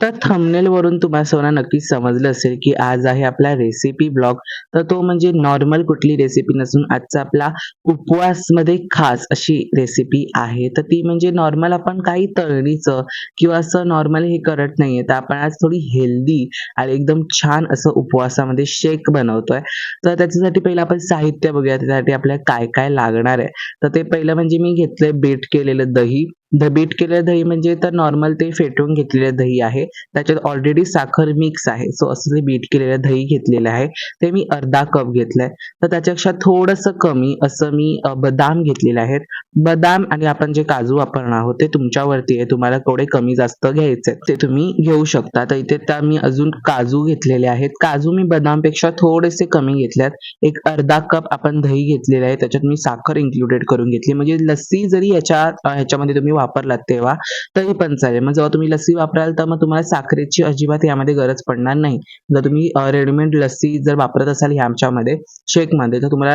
तर थंबनेल वरून तुम्हाला सर्वांना नक्कीच समजलं असेल की आज आहे आपला रेसिपी ब्लॉग. तर तो म्हणजे नॉर्मल कुठली रेसिपी नसून आजचा आपला उपवासमध्ये खास अशी रेसिपी आहे. तर ती म्हणजे नॉर्मल आपण काही तळणीचं किंवा असं नॉर्मल हे करत नाहीये. तर आपण आज थोडी हेल्दी आणि एकदम छान असं उपवासामध्ये शेक बनवतोय. तर त्याच्यासाठी पहिलं आपण साहित्य बघूया. त्यासाठी आपल्याला काय-काय लागणार आहे. तर ते पहिलं म्हणजे मी घेतलंय बीट केलेलं दही. द बीट केलेलं दही म्हणजे तर नॉर्मल ते फेटून घेतलेलं दही आहे. त्याच्यात ऑलरेडी साखर मिक्स आहे. सो असं ते बीट केलेलं दही घेतलेलं आहे. ते मी अर्धा कप घेतलंय. तर त्याच्यापेक्षा थोडंसं कमी असं मी बदाम घेतलेले आहेत. बदाम आणि आपण जे काजू वापरणार आहोत ते तुमच्यावरती आहे. तुम्हाला थोडे कमी जास्त घ्यायचे ते तुम्ही घेऊ शकता. तर इथे त्या मी अजून काजू घेतलेले आहेत. काजू मी बदामपेक्षा थोडेसे कमी घेतल्यात. एक अर्धा कप आपण दही घेतलेलं आहे. त्याच्यात मी साखर इन्क्लुडेड करून घेतली. म्हणजे लस्सी जरी याच्या ह्याच्यामध्ये तुम्ही वापरलात तेव्हा तरी पण चालेल. मग जेव्हा तुम्ही लस्सी वापराल तर मग तुम्हाला साखरेची अजिबात यामध्ये गरज पडणार नाही. जर तुम्ही रेडीमेड लस्सी जर वापरत असाल ह्याच्यामध्ये शेकमध्ये तर तुम्हाला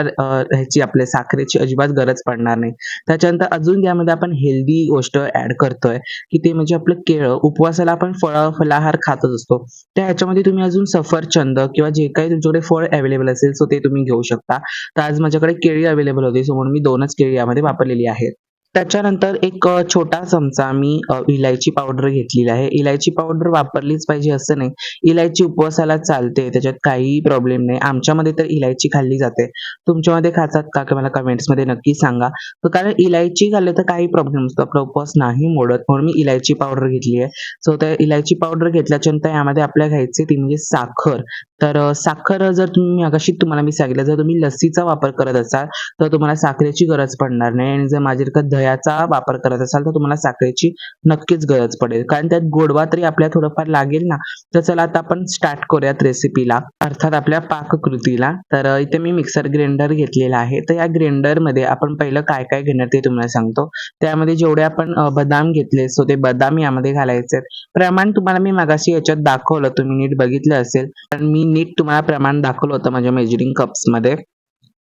ह्याची आपल्या साखरेची अजिबात गरज पडणार नाही. त्याच्यानंतर अजून यामध्ये आपण हेल्दी गोष्ट ऍड करतोय की ते म्हणजे आपलं केळं. उपवासाला आपण फळ फलाहार खातच असतो. त्या ह्याच्यामध्ये तुम्ही अजून सफरचंद किंवा जे काही तुमच्याकडे फळ अवेलेबल असेल सो ते तुम्ही घेऊ शकता. तर आज माझ्याकडे केळी अवेलेबल होती सो म्हणून मी दोनच केळी यामध्ये वापरलेली आहेत. त्याच्यानंतर एक छोटा चमचा मी इलायची पावडर घेतलेली आहे. इलायची पावडर वापरलीच पाहिजे असं नाही. इलायची उपवासाला चालते. त्याच्यात काहीही प्रॉब्लेम नाही. आमच्यामध्ये तर इलायची खाल्ली जाते. तुमच्यामध्ये खातात का? की मला कमेंट्समध्ये नक्की सांगा. तर कारण इलायची खाल्ली तर काही प्रॉब्लेम नसतो. आपला उपवास नाही मोडत म्हणून मी इलायची पावडर घेतली आहे. सो त्या इलायची पावडर घेतल्याच्यानंतर यामध्ये आपल्याला घ्यायची ती म्हणजे साखर. तर साखर जर तुम्ही अगाशी तुम्हाला मी सांगितलं जर तुम्ही लस्सीचा वापर करत असाल तर तुम्हाला साखरेची गरज पडणार नाही आणि जर माझ्यासारखं दह्याचा वापर करत असाल तर तुम्हाला साखरेची नक्कीच गरज पडेल. कारण त्यात गोडवा तरी आपल्याला थोडंफार लागेल ना. तर चला आता आपण स्टार्ट करूयात रेसिपीला अर्थात आपल्या पाककृतीला. तर इथे मी मिक्सर ग्राइंडर घेतलेला आहे. तर या ग्राइंडरमध्ये आपण पहिलं काय-काय घेणार ते तुम्हाला सांगतो. त्यामध्ये जेवढे आपण बदाम घेतले सो ते बदाम यामध्ये घालायचे प्रमाण तुम्हाला मी मगाशी याच्यात दाखवलं तुम्ही नीट बघितलं असेल. कारण मी नीट तुम्हाला प्रमाण दाखवलं होतं माझ्या मेजरिंग कप्समध्ये.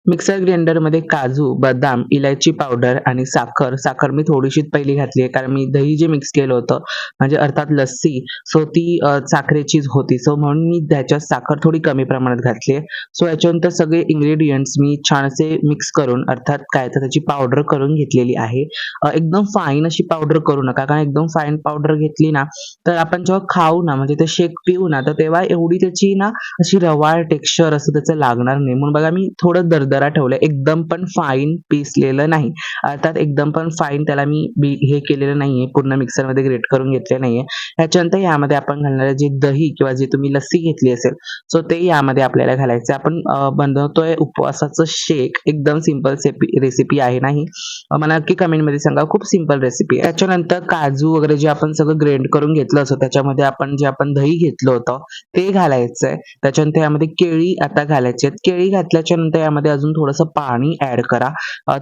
मिक्सर ग्राइंडरमध्ये काजू, बदाम, इलायची पावडर आणि साखर. साखर मी थोडीशीच पहिली घातली आहे कारण मी दही जे मिक्स केलं होतं म्हणजे अर्थात लस्सी सो ती अ, साखरेचीच होती. सो म्हणून मी त्याच्यात साखर थोडी कमी प्रमाणात घातली आहे. सो याच्यानंतर सगळे इंग्रेडियंट्स मी छान असे मिक्स करून अर्थात काय तर त्याची पावडर करून घेतलेली आहे. अ, एकदम फाईन अशी पावडर करू नका कारण एकदम फाईन पावडर घेतली ना तर आपण जेव्हा खाऊ ना म्हणजे ते शेक पिऊ ना तर तेव्हा एवढी त्याची ना अशी रवाळ टेक्स्चर असं त्याचं लागणार नाही. म्हणून बघा मी थोडं दरदर ठेवलंय. एकदम पण फाईन पिसलेलं नाही. अर्थात एकदम पण फाईन त्याला मी बी हे केलेलं नाहीये. पूर्ण मिक्सरमध्ये ग्रेट करून घेतले नाहीये. ह्याच्यानंतर यामध्ये आपण घालणारे जे दही किंवा जे तुम्ही लस्सी घेतली असेल सो ते यामध्ये आपल्याला घालायचं आपण बनवतोय उपवासाचं शेक. एकदम सिंपल रेसिपी आहे नाही. मला नक्की कमेंटमध्ये सांगा. खूप सिंपल रेसिपी आहे. त्याच्यानंतर काजू वगैरे जे आपण सगळं ग्रेंड करून घेतलं असं त्याच्यामध्ये आपण जे आपण दही घेतलं होतं ते घालायचंय. त्याच्यानंतर यामध्ये केळी आता घालायची आहेत. केळी घातल्याच्या नंतर यामध्ये अजून थोडंसं पाणी ॲड करा.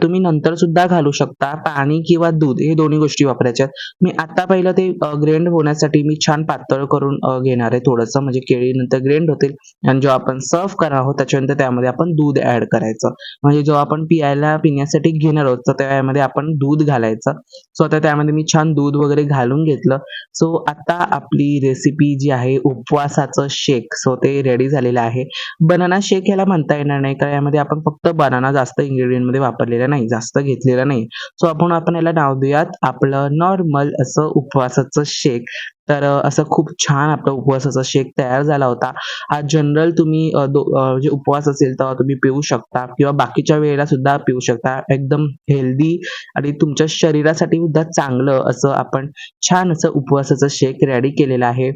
तुम्ही नंतर सुद्धा घालू शकता. पाणी किंवा दूध हे दोन्ही गोष्टी वापरायच्या मी आता पहिलं ते ग्रेंड होण्यासाठी मी छान पातळ करून घेणार आहे थोडंसं म्हणजे केळी नंतर ग्रेंड होतील आणि जेव्हा आपण सर्व्ह करणार आहोत त्याच्यानंतर त्यामध्ये आपण दूध ॲड करायचं. म्हणजे जेव्हा आपण पियायला पिण्यासाठी घेणार आहोत तर त्यामध्ये आपण दूध घालायचं. सो आता त्यामध्ये मी छान दूध वगैरे घालून घेतलं. सो आता आपली रेसिपी जी आहे उपवासाचं शेक सो ते रेडी झालेलं आहे. बनाना शेक ह्याला म्हणता येणार नाही कारण यामध्ये आपण फक्त बनाना जास्त इन्ग्रीडियंटमध्ये वापरलेला नाही. जास्त घेतलेला नाही. सो आपण आपण याला नाव देऊयात आपलं नॉर्मल असं उपवासाचं शेक. तर असं खूप छान आपलं उपवासाचा शेक तयार झाला होता. हा जनरल तुम्ही जे उपवास असेल तेव्हा तुम्ही पिऊ शकता किंवा बाकीच्या वेळेला सुद्धा पिऊ शकता. एकदम हेल्दी आणि तुमच्या शरीरासाठी सुद्धा चांगलं असं आपण छान असं उपवासाचं शेक रेडी केलेलं आहे.